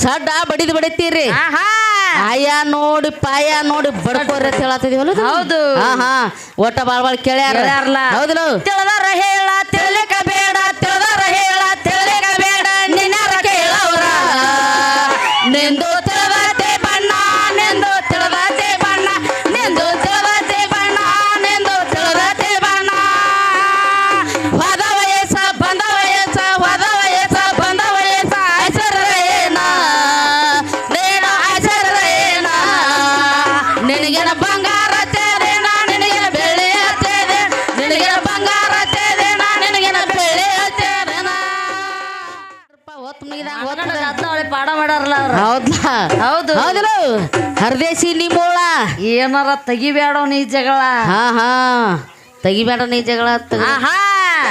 ಸಡ್ಡ ಬಡಿದ್ ಬಡಿತೀರಿ? ಆಹಾ. ಆಯ ನೋಡಿ ಪಾಯ ನೋಡಿ ಬಡ್ಕೋರಿ ಅಂತ ಹೇಳತ್ತಿದೀವಲ್ಲ ಹೌದು. ಹಾ ಹಾ ಒಟ್ಟ ಬಾಳ್ ಬಾಳ್ ಕೇಳ್ಯಾರ. ಹೌದಲ್ಲ ತಿಳಿದಾರ ಹೇಳ ತಿಳಿಕ ಬೇಡ ತಿಳಿದಾರ ಹೌದಾ ಹೌದು. ಹೌದಲ್ಲ ಹರದೇಶಿ ನಿಮ್ಮೋಳ. ಏನಾರ ತೆಗಿಬೇಡ ನೀ ಜಗಳ. ಹಾ ಹಾ. ತೆಗಿಬೇಡ ನೀ ಜಗಳ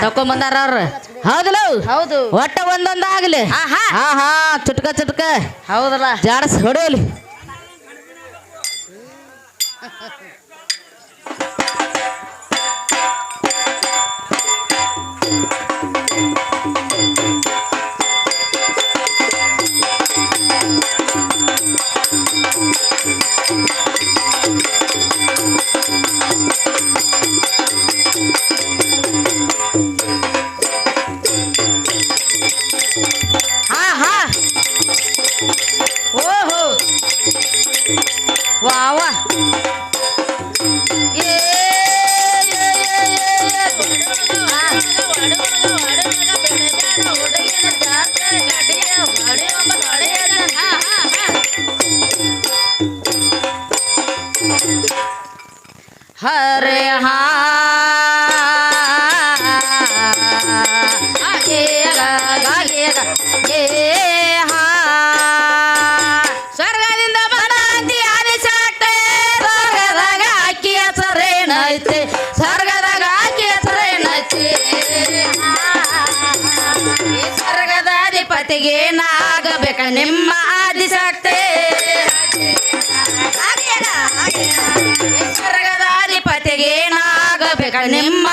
ತಕೊಂಬಂದಾರ ಅವ್ರ. ಹೌದಲ್ಲ? ಹೌದು. ಒಟ್ಟ ಒಂದೊಂದಾಗ್ಲಿ. ಹಾ ಹಾ. ಚುಟ್ಕ ಚುಟ್ಕ. ಹೌದಲ್ಲ. ಜಾಡಸ್ ಹೊಡೆಯಲಿ ಹಾ ಅಧಿಪತಿಗೆ ನಾಗಬೇಕ ನಿಮ್ಮ ಆದಿಶಕ್ತಿ ಈ ಸ್ವರ್ಗದ ಅಧಿಪತಿಗೆ ನಾಗಬೇಕ ನಿಮ್ಮ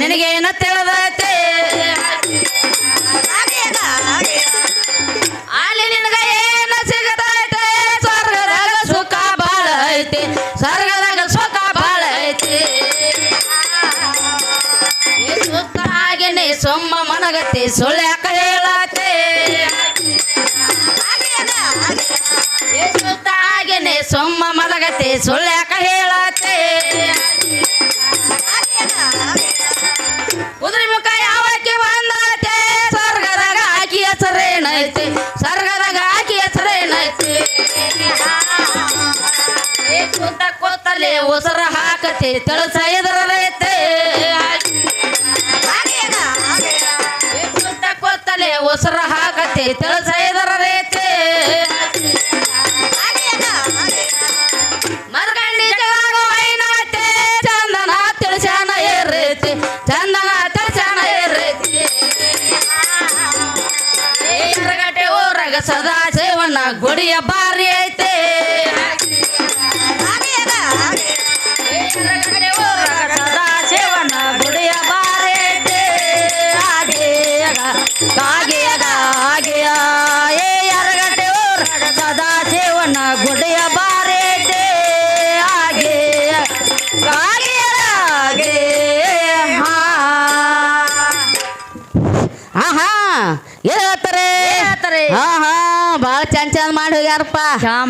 ನಿನಗೇನ ತಿಳಿದೈತೆ? ಅಲ್ಲಿ ನಿನಗ ಏನ ಸಿಗದೈತೆ? ಸ್ವರ್ಗದಾಗ ಸುಖ ಬಾಳ ಐತಿ. ಸ್ವರ್ಗದಾಗ ಸುಖ ಬಾಳ ಐತಿ. ಸುಖ ಆಗಿನೇ ಸೊಮ್ಮ ಮನಗತಿ ಸುಳ್ಳ್ಯಾಕ ಹೇಳತ್ತೆ ಸುಖ ಆಗಿನೇ ಸೊಮ್ಮ ಮನಗತಿ ಸುಳ್ಳ್ಯಾಕ ಉಸರ ಹಾಕತಿ ತಿಳಿಸ ಎದುರೈತೆ ಕೊತ್ತಲೆ ಉಸರ ಹಾಕತಿ ತಿಳಿಸ ಎದುರೈತೆ ಮರಗಂಡಿ ಜಗಾಗ ವೈನಾತೆ ಚಂದನ ತಿಳಿಸ್ಯಾನ ಏರೈತಿ ಚಂದನ ತಿಳಿಸ್ಯಾನ ಏರೈತಿ ಎರಗಟ್ಟೆ ಊರಾಗ ಸದಾ ಸೇವನ ಗುಡಿಯ ಬಾರಿ ಐತೆ. ಹೋಗ್ಯಾರಪ್ಪ.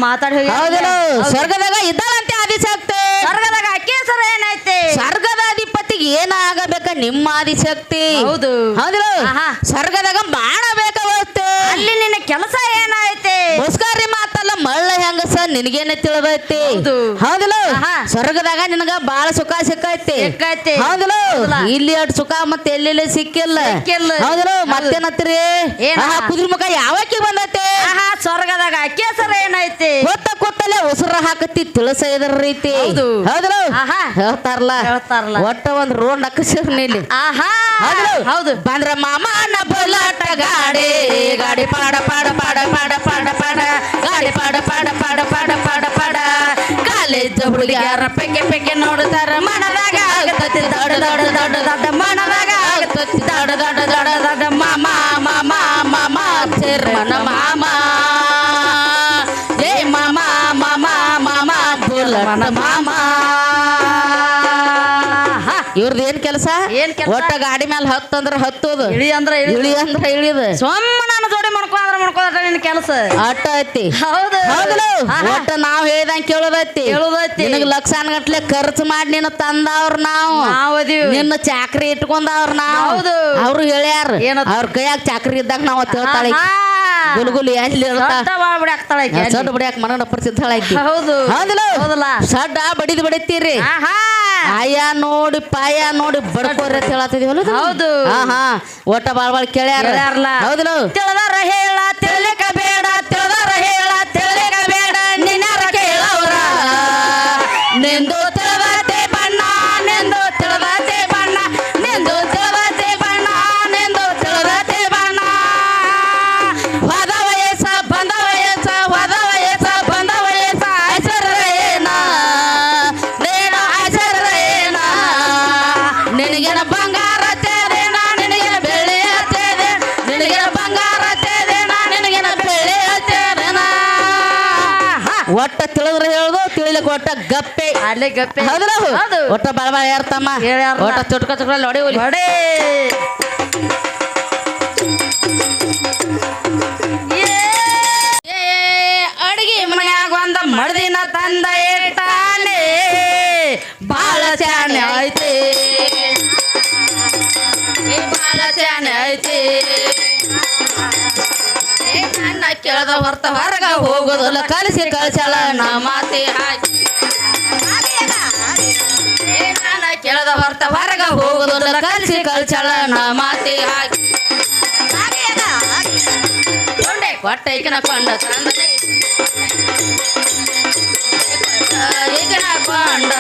ಮಾತಾಡಿ ಹೌದಿಲ್ಲ ಸ್ವರ್ಗದಾಗ ಇದ್ದಾಳಂತೆ ಆದಿಶಕ್ತಿ. ಸ್ವರ್ಗದಾಗ ಅಕ್ಕಿ ಹೆಸರು ಏನೈತೆ ಸ್ವರ್ಗದ ಅಧಿಪತಿಗೆ ಏನಾಗಬೇಕ ನಿಮ್ಮ ಆದಿಶಕ್ತಿ. ಹೌದು. ಹೌದಿಲ್ಲ ಸ್ವರ್ಗದಾಗ ಸ್ವರ್ಗದಾಗ ಬೇಕಾಗುತ್ತೆ ಅಲ್ಲಿ ನಿನ್ನ ಕೆಲಸ ಏನೈತೆ ಮುಸ್ಕಾರಿ ಮಾತಲ್ಲ ಮಳ್ಳ ಹೆಂಗಸ ನಿನಗೇನ ತಿಳಿದೈತಿ ಹೌದು. ಹೌದಿಲ್ಲ. ಸ್ವರ್ಗದಾಗ ನಿನಗ ಬಾಳ ಸುಖ ಸಿಕ್ಕೈತಿ. ಹೌದಿಲ್ಲ? ಇಲ್ಲಿ ಅಟ್ ಸುಖ ಮತ್ತೆ ಎಲ್ಲೆಲ್ಲಿ ಸಿಕ್ಕಿಲ್ಲ. ಹೌದಿಲ್ಲ? ಹೌದು. ಮತ್ತೇನತ್ರಿ ಕುದುರೆ ಮುಖ ಯಾವಕ್ಕೆ ಬಂದೈತೆ? ಆಹಾ ಸ್ವರ್ಗದಾಗ ಕೇಸರ ಏನೈತಿ? ಗೊತ್ತ ಕೊತ್ತಲೆ ಉಸಿರ ಹಾಕತಿ ತಿಳಿಸ ಇದ್ರ ರೀತಿ. ಹೌದು. ಹೌದಲ್ಲ? ಆಹಾ. ಹೇಳ್ತಾರಲ್ಲ? ಹೇಳ್ತಾರಲ್ಲ. ಒಟ್ಟ ಒಂದ್ ರೋಡ್ ನಕ್ಕಸಿರ್ ನೀಲಿ. ಆಹಾ. ಹೌದು ಹೌದು. ಬಂದ್ರ ಮಾಮ ಬಲಾಟ ಗಾಡಿ. ಗಾಡಿ ಪಾಡ ಪಾಡ ಪಾಡ ಪಾಡ ಪಾಡ ಪಾಡ. ಗಾಡಿ ಪಾಡ ಪಾಡ ಪಾಡ ಪಾಡ ಪಾಡ ಪಾಡ. ಕಾಲೇಜ್ ಹುಡುಗಿಯರ ಪೆಕ್ಕೆ ಪೆಕ್ಕೆ ನೋಡ್ತಾರ ಮನದಾಗ ಆಗತತಿ ದೊಡ್ಡ ದೊಡ್ಡ ದೊಡ್ಡ ದೊಡ್ಡ ಮನದಾಗ ಆಗತತಿ. ದೊಡ್ಡ ದೊಡ್ಡ ದೊಡ್ಡ ದೊಡ್ಡ ಮಾಮ ಮಾಮ ಮಾಮ ಚರ್ಮನ ಮಾಮ. ಏ ಮಾಮ ಮಾಮ ಮಾಮ ಬುಲಟ ಮಾಮ. ಇವ್ರದ್ದು ಏನ್ ಕೆಲಸ? ಏನ್ ಕೆಲ್ಸ? ಒಟ್ಟ ಗಾಡಿ ಮೇಲೆ ಹತ್ತಂದ್ರ ಹತ್ತೋದು. ಇಳಿ ಅಂದ್ರ ಇಳಿ ಅಂದ್ರೆ ಇಳಿದು. ಸೊಮ್ಮ ನಾನು ನಿನ್ನ ಕೆಲಸ? ಅಟ್ಟ ಐತಿ. ಹೌದು. ಹೌದಲ್ಲ ಆಹಾ. ಒಟ್ಟ ನಾವ್ ಹೇಳ್ದಂಗ್ ಕೇಳೋದೈತಿ. ಕೇಳೋದೈತಿ. ನಿನಗ್ ಲಕ್ಷಾನ್ ಗಟ್ಲೆ ಖರ್ಚು ಮಾಡಿ ನಿನ್ನ ತಂದವ್ರ ನಾವು. ನಾವ್ ಅದೀವಿ. ನಿನ್ನ ಚಾಕ್ರಿ ಇಟ್ಕೊಂಡವ್ರ ನಾವು. ಹೌದು. ಅವ್ರು ಹೇಳ್ಯಾರ ಏನಂತ? ಅವ್ರ ಕೈಯಾಗ ಚಾಕ್ರಿ ಇದ್ದಾಗ ನಾವ್ ಹೇಳ್ತಾಳೆ. ಗುಲ್ಗುಲಿ ಎಲ್ಲಿ ಅಲ್ಲಿ. ಸಡ್ ಬಡಿಯಾಕ ಮನ ಪ್ರಸಿದ್ಧಳ ಹೌದು. ಹೌದಿಲ್ಲ ಹೌದಲ್ಲ. ಸಡ್ಡ ಬಡಿದ್ ಬಡಿತೀರಿ. ಆಹಾ. ಆಯ ನೋಡಿ ಪಾಯ ನೋಡಿ ಬಡ್ಕೋರಿ ಅಂತ ಹೇಳತ್ತಿದೀವಲ್ಲ ಹೌದು. ಹಾ ಹಾ ಒಟ್ಟ ಬಾಳ್ ಬಾಳ್ ಕೇಳ್ಯಾರ. ಹೌದು ಹೌದಿಲ್ಲ ಹೇಳ ಗಪ್ಪೆ. ಅಲ್ಲೇ ಗಪ್ಪೆ. ಹೌದ್ರ ಹೌದು. ಒಟ್ಟ ಬಾಳ ಬಾಳ ಹೇಳ್ಯಾರಲ್ಲ. ಒಟ್ಟ ಚುಟ್ಕ ಚುಟ್ಕ ನೋಡಿ ಏ ಅಡಿಗೆ ಮನ್ಯಾಗ ಒಂದ ಮಡ್ದಿನ ತಂದ ಇಟ್ಟಾನೆ. ಬಾಳ ಚಾನೆ ಐತಿ ಬಾಳ ಚಾನೆ ಐತಿ ಕೇಳದ ಹೊರತ ಹೊರಗ ಹೋಗೋದಲ್ಲ. ಕಲಸಿ ಕಳ್ಸಲ್ಲ ನಾ ಮಾತಿ ಹಾಕಿ. ಕೇಳದ ಹೊರತ ಹೊರಗ ಹೋಗೋದಿಲ್ಲ ಕಲಿಸಿ ನಾ ಮಾತಿ ಹಾಕಿ ಈಗಿನ ಕೊಂಡ ತಂದನೆ ಈಗಿನ ಕೊಂಡ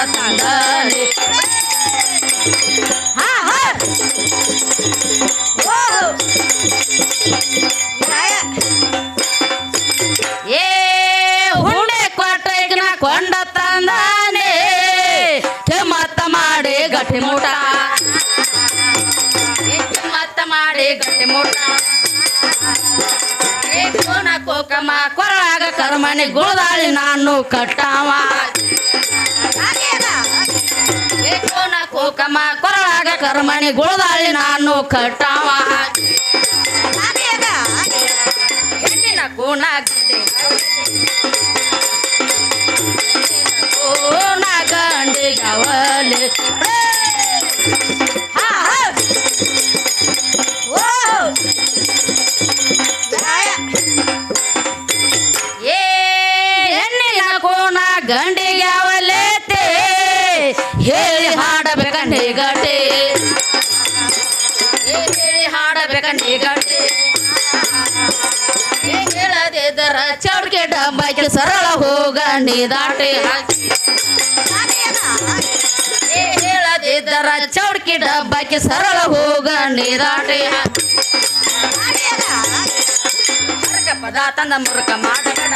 ಏ, ಹುಂಡೆ ಕೊಟ್ಟ ಕೊಂಡ ಗಟ್ಟಿ ಮೂಟ. ಹೆಚ್ಚು ಮತ್ತ ಮಾಡಿ ಗಟ್ಟಿ ಮೂಟ. ಕೋಕಮ್ಮ, ಕೊರಳಾಗ ಕರ್ಮಣಿ ಗುಳದಾಳಿ ನಾನು ಕಟ್ಟಾವ. ಕೋಕಮ್ಮ, ಕೊರಳಾಗ ಕರ್ಮನೆ ಗುಳದಾಳಿ ನಾನು ಕಟ್ಟಾವ. ಹೆಣ್ಣಿನ ಕೋಣ ಗಂಡೆ. ಕೋಣ ಗಂಡಿಗೆ ಅವಲೇತೆ ಹೇಳಿ ಹಾಡಬೇಕ ನಿಗಟೆ ಹೇಳಿ ಹಾಡಬೇಕ ನಿಗಟೆ ಹೇಳದಿದ್ದರ ಚೌಡ್ಗೆ ಡಬ್ಬಕ್ಕೆ ಸರಳ ಹೋಗ. ನಿದಾಟೆ ಹಾಕಿ ಹೇಳದಿದ್ದರ ಚೌಡ್ಕಿ ಡಬ್ಬಕ್ಕೆ ಸರಳ ಹೋಗ ನಿದಾಟೆ ಪದಾರ್ಥ ಮುರುಕ ಮಾಡಬೇಡ.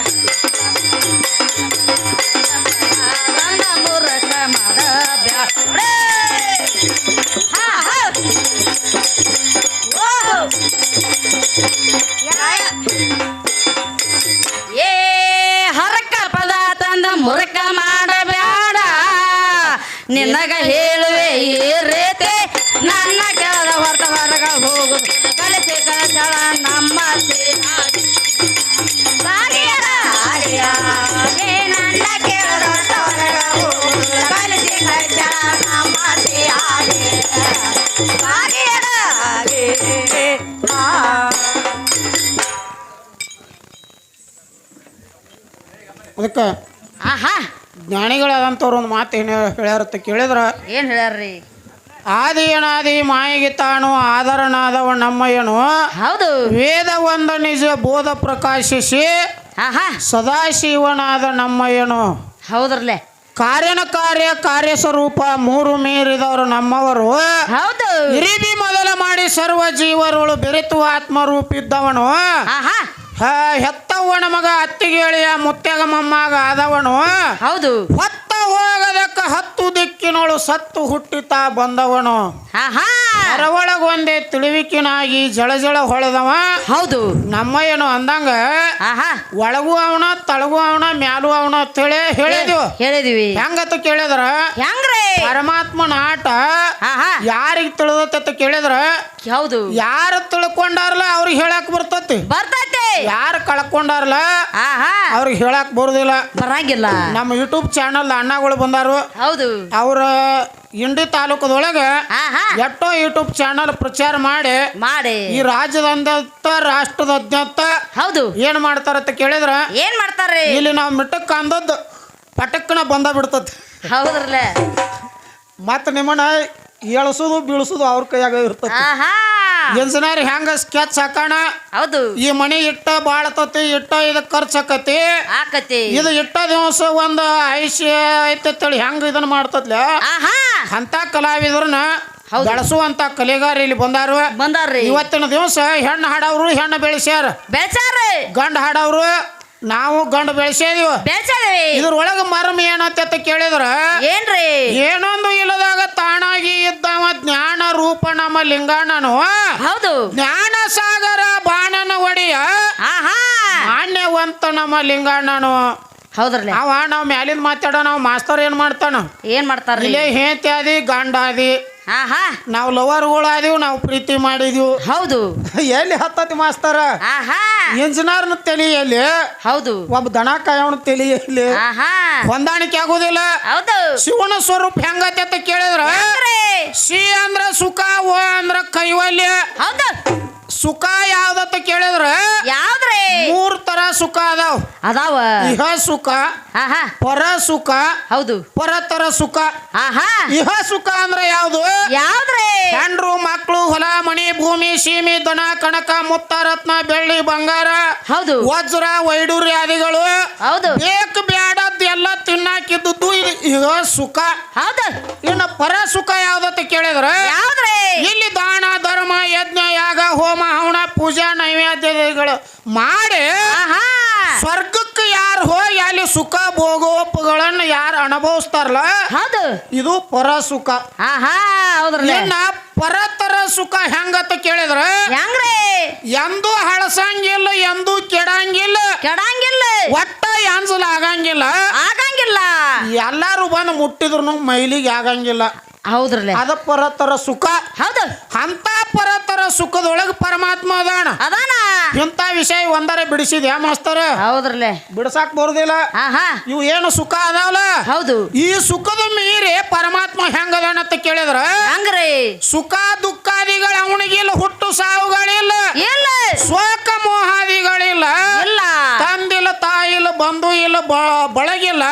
ಮುರುಕ ಮಾಡಬೇಡ. ಅದಕ್ಕೆ ಆಹಾ. ಜ್ಞಾನಿಗಳಾದಂಥವ್ರು ಒಂದು ಮಾತು ಏನು ಹೇಳ್ಯಾರತ್ತ ಕೇಳಿದ್ರ? ಏನು ಹೇಳ್ಯಾರ್ರಿ? ಆದಿಯನಾದಿ ಮಾಯಿಗೆ ತಾನು ಆದರನಾದವ ಏನು ಹೌದು. ವೇದ ಒಂದ ನಿಜ ಬೋಧ ಪ್ರಕಾಶಿಸಿ ಆಹಾ. ಸದಾಶಿವನಾದ ಏನು ಹೌದ್ರಲ್ಲೇ. ಕಾರ್ಯನ ಕಾರ್ಯ ಕಾರ್ಯ ಸ್ವರೂಪ ಮೂರು ಮೀರಿದವರು ನಮ್ಮವರು. ಹೌದು. ಹಿರಿದಿ ಮೊದಲ ಮಾಡಿ ಸರ್ವ ಜೀವರುಗಳು ಬೆರೆತು ಆತ್ಮರೂಪಿದ್ದವನು. ಆಹಾ. ಹ, ಮಗ ಮಗ ಅತ್ತಿಗೇಳಿಯ ಮುತ್ಯಾಗ ಮೊಮ್ಮಗ ಆದವನು. ಹೌದು. ಹೊತ್ತ ಹೋಗದಕ್ಕ ಹತ್ತು ದಿಕ್ಕಿನೊಳು ಸತ್ತು ಹುಟ್ಟಿತಾ ಬಂದವನು. ಹೊರೊಳಗೊಂದೇ ತಿಳಿವಿಕಿನಾಗಿ ಜಳ ಜಳ ಹೊಳೆದವ. ಹೌದು. ನಮ್ಮ ಏನು ಅಂದಂಗ ಒಳಗೂ ಅವನ ತಳಗೂ ಅವನ ಮ್ಯಾಲೂ ಅವನ ಅಂತೇಳಿ ಹೇಳಿದ್ವು. ಹೇಳಿದಿವಿ. ಹೆಂಗತ್ತ ಕೇಳಿದ್ರ? ಹೆಂಗ್ರಿ? ಪರಮಾತ್ಮನ ಆಟ ಯಾರಿಗೆ ತಿಳಿದತ್ತ ಕೇಳಿದ್ರ? ಹೌದು. ಯಾರು ತಿಳ್ಕೊಂಡಾರಲ್ಲ ಅವ್ರಿಗೆ ಹೇಳಕ್ ಬರ್ತತಿ. ಬರ್ತೈತಿ. ಯಾರು ಕಳ್ಕೊಂಡಾರಲ್ಲ ಅವ್ರಿಗೆ ಹೇಳಕ್ ಬರುದಿಲ್ಲ. ಬರಂಗಿಲ್ಲ. ನಮ್ಮ ಯೂಟ್ಯೂಬ್ ಚಾನಲ್ ಅಣ್ಣಗಳು ಬಂದಾರು. ಹೌದು. ಅವ್ರ ಇಂಡಿ ತಾಲೂಕದೊಳಗ ಎಷ್ಟೋ ಯೂಟ್ಯೂಬ್ ಚಾನಲ್ ಪ್ರಚಾರ ಮಾಡಿ ಮಾಡಿ. ಈ ರಾಜ್ಯದಾದ್ಯಂತ ರಾಷ್ಟ್ರದಾದ್ಯಂತ ಹೌದು. ಏನ್ ಮಾಡ್ತಾರತ್ತ ಕೇಳಿದ್ರ ಏನ್ ಮಾಡ್ತಾರೆ? ಇಲ್ಲಿ ನಾವು ಮಿಟ್ಟಕ್ಕೆ ಅಂದದ್ದು ಪಟಕ್ಕನ ಬಂದ ಬಿಡ್ತದ. ಹೌದ್ರಲ್ಲ. ಮತ್ತೆ ನಿಮ್ಮನ್ನ ಎಳ್ಸೋದು ಬೀಳ್ಸೋದು ಅವ್ರ ಕೈಯಾಗ ಇರ್ತದೆ ಆಹಾ! ಎಂಜಿನಿಯರ್ ಹೆಂಗ ಸ್ಕೆಚ್ ಹಾಕೋಣ? ಹೌದು. ಈ ಮನೆ ಇಟ್ಟ ಬಾಳತತಿ ಇಟ್ಟ ಇದು ಖರ್ಚು ಆಕತಿ. ಆಕತಿ ಇದು ಇಟ್ಟ ದಿವಸ ಒಂದು ಐಸಿ ಐತಿ ಹೆಂಗ ಇದನ್ನ ಮಾಡ್ತದ್ಲ? ಆಹಾ! ಅಂತ ಕಲಾವಿದ್ರನ್ನ ಹೌದು. ಬೆಳೆಸುವಂತ ಕಲೆಗಾರ ಇಲ್ಲಿ ಬಂದಾರು. ಬಂದಾರ್ರಿ. ಇವತ್ತಿನ ದಿವಸ ಹೆಣ್ಣು ಹಾಡವ್ರು ಹೆಣ್ಣು ಬೆಳೆಸ್ಯಾರ. ಬೆಳ್ಸಾರ್ರಿ ಗಂಡ ಹಾಡವ್ರು ನಾವು ಗಂಡು ಬೆಳೆಸಿದೀವಿ. ಬೆಳ್ಸಾರಿ ಇದ್ರೊಳಗ ಮರ್ಮ ಏನತ್ತ ಕೇಳಿದ್ರ? ಏನ್ರಿ? ಏನೊಂದು ಇಲ್ಲದಾಗ ತಾನಾಗಿ ಇದ್ದವ ಜ್ಞಾನ ರೂಪ ನಮ್ಮ ಲಿಂಗಣ್ಣನು ಹೌದು. ಜ್ಞಾನ ಸಾಗರ ಬಾಣನ ಒಡೆಯ. ಆಹಾ. ಮಾನ್ಯವಂತ ನಮ್ಮ ಲಿಂಗಣ್ಣನು ಹೌದ್ರಲ್ಲೇ? ಅವ ನಾವು ಮ್ಯಾಲಿಂದ ಮಾತಾಡೋ ನಾವು ಮಾಸ್ತರ್ ಏನ್ ಮಾಡ್ತಾನ? ಏನ್ ಮಾಡ್ತಾರ ಇಲ್ಲೇ ಹೇಂತಿ ಆದಿ ಗಂಡ ಆದಿ. ಆಹಾ. ನಾವು ಲವರ್ಗಳು ಆದಿವು ನಾವು ಪ್ರೀತಿ ಮಾಡಿದ್ವು. ಹೌದು. ಎಲ್ಲಿ ಹತ್ತತಿ ಮಾಸ್ತರ? ಆಹಾ. ಇಂಜಿನಿಯರ್ನ ತಲಿ ಎಲ್ಲಿ? ಹೌದು. ಒಬ್ಬ ದನ ಕಾಯವನ ತಲಿ ಎಲ್ಲಿ? ಆಹಾ. ಹೊಂದಾಣಿಕೆ ಆಗುದಿಲ್ಲ. ಹೌದು. ಶಿವನ ಸ್ವರೂಪ ಹೆಂಗತಿ ಅಂತ ಕೇಳಿದ್ರ? ಶ್ರೀ ಸಿ ಅಂದ್ರ ಸುಖ ಓ ಅಂದ್ರ ಕೈವಲ್ಯ. ಹೌದು. ಸುಖ ಯಾವ್ದತ್ತ ಕೇಳಿದ್ರೆ ಯಾವ್ದ್ರಿ? ಮೂರ್ ತರ ಸುಖ ಅದಾವ. ಅದಾವ. ಇಹ ಸುಖ ಆಹಾ. ಪರ ಸುಖ ಹೌದು. ಪರತರ ಸುಖ. ಆಹಾ. ಇಹ ಸುಖ ಅಂದ್ರೆ ಯಾವ್ದು? ಯಾವ್ದ್ರಿ? ಹೆಂಡ್ರು ಮಕ್ಕಳು ಹೊಲ ಮಣಿ ಭೂಮಿ ಸೀಮಿ ದನ ಕಣಕ ಮುತ್ತ ರತ್ನ ಬೆಳ್ಳಿ ಬಂಗಾರ ಹೌದು. ವಜ್ರ ವೈಡೂರ್ಯಾದಿಗಳು. ಹೌದು. ಬೇಕು ಬ್ಯಾಡದ್ ಎಲ್ಲ ತಿನ್ನಾಕಿದ್ದು ಇದು ಸುಖ. ಹೌದ. ಇನ್ನ ಪರ ಸುಖ ಯಾವ್ದತ್ತ ಕೇಳಿದ್ರ? ಯಾವ್ದ್ರಿ? ಇಲ್ಲಿ ದಾನ ಧರ್ಮ ಯಜ್ಞ ಯಾಗ ಹೋಮ ಹವಣ ಪೂಜಾ ನೈವೇದ್ಯಗಳು ಮಾಡಿ ಸ್ವರ್ಗಕ್ಕೆ ಯಾರು ಹೋಗಿ ಅಲ್ಲಿ ಸುಖ ಭೋಗೋಪಗಳನ್ನ ಯಾರು ಅನುಭವಿಸ್ತಾರಲ್ಲ? ಹೌದು. ಇದು ಪರ ಸುಖ. ಇನ್ನ ಪರತರ ಸುಖ ಹೆಂಗತ್ತ ಕೇಳಿದ್ರ? ಹೆಂಗ್ರಿ? ಎಂದೂ ಹಳಸಂಗಿಲ್ಲ ಎಂದೂ ಕೆಡಂಗಿಲ್ಲ. ಕೆಡಂಗಿಲ್ಲ. ಒಟ್ಟ ಎಂಜಲ ಆಗಂಗಿಲ್ಲ. ಆಗಂಗಿಲ್ಲ. ಎಲ್ಲಾರು ಬಂದು ಮುಟ್ಟಿದ್ರು ಮೈಲಿಗೆ ಆಗಂಗಿಲ್ಲ. ಹೌದ್ರಲ್ಲ. ಅದ ಪರತರ ಸುಖ. ಹೌದು. ಅಂತ ಪರತರ ಸುಖದೊಳಗೆ ಪರಮಾತ್ಮ ಅದಾನ. ಅದಾನ. ಇಂಥ ವಿಷಯ ಒಂದರ ಬಿಡಿಸಿದ್ಯಾ ಮಾಸ್ತರ? ಹೌದ್ರಲ್ಲೇ. ಬಿಡ್ಸಾಕ್ ಬರುದಿಲ್ಲ. ಇವು ಏನು ಸುಖ ಅದಾವಲ್ಲ? ಹೌದು. ಈ ಸುಖದ ಮೀರಿ ಪರಮಾತ್ಮ ಹೆಂಗದಾನ ಅಂತ ಕೇಳಿದ್ರ? ಹಂಗ್ರಿ. ಸುಖ ದುಃಖಾದಿಗಳು ಅವನಿಗಿಲ್ಲ ಹುಟ್ಟು ಸಾವುಗಳಿಲ್ಲ ಇಲ್ಲ ಶೋಕ ಮೋಹಾದಿಗಳಿಲ್ಲ ಇಲ್ಲ ತಂದಿಲ್ಲ ತಾಯಿಲ್ಲ ಬಂಧು ಇಲ್ಲ ಬ- ಬಳಗಿಲ್ಲ.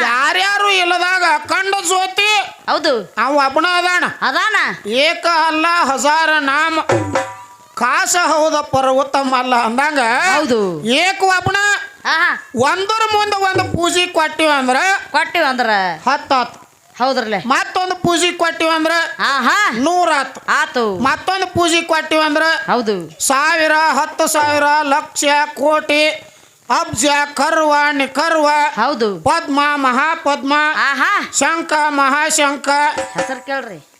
ಯಾರ್ಯಾರು ಇಲ್ಲದಾಗ ಅಖಂಡ ಸೋತಿ ಹೌದು. ಅವ ಒಬ್ಬನ ಅದಾನ. ಅದಾನ. ಏಕ ಅಲ್ಲ ಹಜಾರ ನಾಮ. ಕಾಸ ಹೌದ ಉತ್ತಮ ಅಲ್ಲ ಅಂದಂಗ ಹೌದು. ಏಕ ಒಬ್ಬನ ಒಂದರ ಮುಂದೆ ಒಂದು ಪೂಜೆ ಕೊಟ್ಟಿವ ಅಂದ್ರ ಕೊಟ್ಟಿವಿ ಅಂದ್ರ. ಹತ್ತ ಹೌದ್ರಲ್ಲ ಮತ್ತೊಂದು ಪೂಜೆ ಕೊಟ್ಟಿವ ಅಂದ್ರ ನೂರ ಆತು ಆತು. ಮತ್ತೊಂದು ಪೂಜೆ ಕೊಟ್ಟಿವ ಅಂದ್ರ ಹೌದು. ಸಾವಿರ ಹತ್ತು ಸಾವಿರ ಲಕ್ಷ ಕೋಟಿ ಅಬ್ಜ ಕರ್ವ ನಿಕರ್ವ. ಹೌದು. ಪದ್ಮ ಮಹಾಪದ್ಮ. ಆಹಾ. ಶಂಕ ಮಹಾಶಂಕ ಹೆಸರು ಕೇಳ್ರಿ.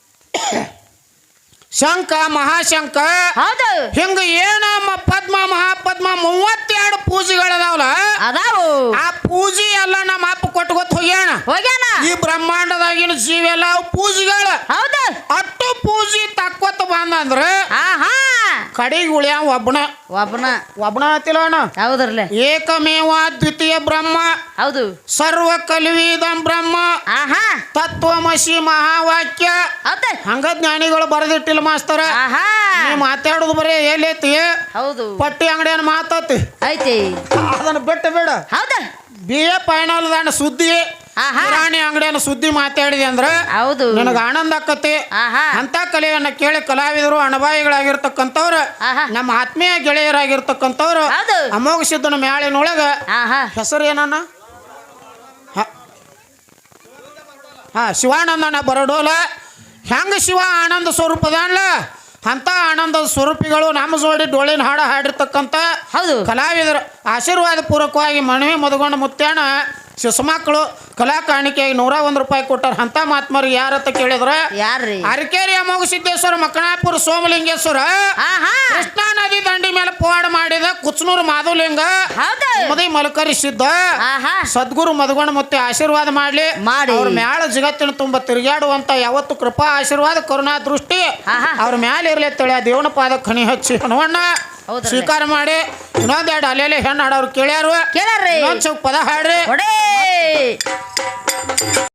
ಶಂಕ ಮಹಾಶಂಕ ಹೌದು. ಹಿಂಗ ಏನ ಮಹಾ ಪದ್ಮ ಮಹಾಪದ್ಮ ಮೂವತ್ತೆರಡು ಪೂಜೆಗಳದಾವಲ್ಲ ಅದಾವು. ಆ ಪೂಜೆ ಎಲ್ಲ ನಮ್ಮ ಅಪ್ಪ ಕೊಟ್ಕೊತ್ ಹೋಗ್ಯಾಣ ಹೋಗ್ಯಾನ. ಈ ಬ್ರಹ್ಮಾಂಡದಾಗಿನ ಜೀವೆಲ್ಲ ಪೂಜೆಗಳು ಪೂಜೆಗಳ. ಹೌದು. ಅಟ್ಟು ಪೂಜೆ ತಕ್ಕೊತ ಬಂದಂದ್ರ ಆಹಾ. ಕಡೆಗೆ ಉಳ್ಯಾವ ಒಬ್ಬನ ಒಬ್ಬನ ಒಬ್ಬನ ಆತಿಲ್ಲ ಅಣ್ಣ. ಹೌದ್ರಲ್ಲ ಏಕಮೇವ ದ್ವಿತೀಯ ಬ್ರಹ್ಮ. ಹೌದು. ಸರ್ವ ಕಲ್ವಿದಂ ಬ್ರಹ್ಮ. ಆಹಾ. ತತ್ವಮಸಿ ಮಹಾವಾಕ್ಯ. ಅದೇ ಹಂಗ ಜ್ಞಾನಿಗಳು ಬರೆದಿಟ್ಟಿಲ್ಲ ಮಾಸ್ತರ. ಆಹಾ. ನೀ ಮಾತಾಡೋದು ಬರೀ ಎಲ್ಲೈತಿ. ಹೌದು. ಪಟ್ಟಿ ಅಂಗಡಿಯನ್ನ ಮಾತತಿ ಐತಿ. ಅದನ್ನ ಬಿಟ್ಟು ಬೇಡ. ಹೌದು. ಬಿ ಎ ಫೈನಲ್ ಸುದ್ದಿ. ಆಹಾ. ಕಿರಾಣಿ ಅಂಗಡಿಯನ್ನು ಸುದ್ದಿ ಮಾತಾಡಿದೆ ಅಂದ್ರೆ ಹೌದು. ನನಗೆ ಆನಂದ ಆಕತಿ ಆಹಾ. ಅಂತ ಕಲೆಯನ್ನ ಕೇಳಿ ಕಲಾವಿದರು ಅಣಬಾಯಿಗಳಾಗಿರ್ತಕ್ಕಂಥವ್ರು ಆಹಾ. ನಮ್ಮ ಆತ್ಮೀಯ ಗೆಳೆಯರಾಗಿರ್ತಕ್ಕಂಥವ್ರು. ಅಮೋಘ ಸಿದ್ಧನ ಮ್ಯಾಳಿನೊಳಗ ಆಹಾ. ಹೆಸರು ಏನನ್ನ ಹ- ಶಿವಾನಂದನ ಬರಡೋಲ. ಹೆಂಗ ಶಿವ ಆನಂದ ಸ್ವರೂಪದಲ್ಲ ಅಂತ ಆನಂದದ ಸ್ವರೂಪಿಗಳು ನಮ್ಮ ಜೋಡಿ ಡೋಳಿನ ಹಾಡು ಹಾಡಿರ್ತಕ್ಕಂಥ ಹೌದು. ಕಲಾವಿದರು ಆಶೀರ್ವಾದ ಪೂರ್ವಕವಾಗಿ ಮನವಿ ಮದಗೊಂಡ ಮುತ್ಯಾಣ ಶಿಶುಮಕ್ಕಳು ಕಲಾ ಕಾಣಿಕೆಗೆ ನೂರ ಒಂದು ರೂಪಾಯಿ ಕೊಟ್ಟಾರ ಅಂತ ಮಹಾತ್ಮರು ಯಾರತ್ತ ಕೇಳಿದ್ರ ಯಾರ್ರಿ ಅರಕೇರಿ ಅಮೋಘ ಸಿದ್ದೇಶ್ವರ ಮಕ್ಕಣಾಪುರ ಸೋಮಲಿಂಗೇಶ್ವರ ಆಹಾ ಕೃಷ್ಣಾ ನದಿ ದಂಡಿ ಮೇಲೆ ಪೋವಾಡ ಮಾಡಿದ ಕುಚನೂರು ಮಾಧುಲಿಂಗ ಮದಿ ಮಲಕರಿಸಿದ್ದ ಆಹಾ ಸದ್ಗುರು ಮದಗೊಂಡ ಮತ್ತೆ ಆಶೀರ್ವಾದ ಮಾಡ್ಲಿ ಮಾಡಿ. ಅವ್ರ ಮ್ಯಾಳ ಜಗತ್ತಿನ ತುಂಬಾ ತಿರುಗಾಡುವಂತ ಯಾವತ್ತು ಕೃಪಾ ಆಶೀರ್ವಾದ ಕರುಣಾ ದೃಷ್ಟಿ ಆಹಾ. ಅವ್ರ ಮ್ಯಾಲ ಇರ್ಲಿ ತಳಿ ದೇವನ ಪಾದ ಖಣಿ ಹಚ್ಚಿ ಹೌದ್ರಲ್ಲೇ. ಸ್ವೀಕಾರ ಮಾಡಿ ಇನ್ನೊಂದೆರಡು ಅಲ್ಲೆಲ್ಲಿ ಹೆಣ್ಣು ಹಾಡೋರು ಕೇಳ್ಯಾರು. ಇನ್ನೊಂದ್ ಸ್ವಲ್ಪ ಪದ ಹಾಡ್ರಿ.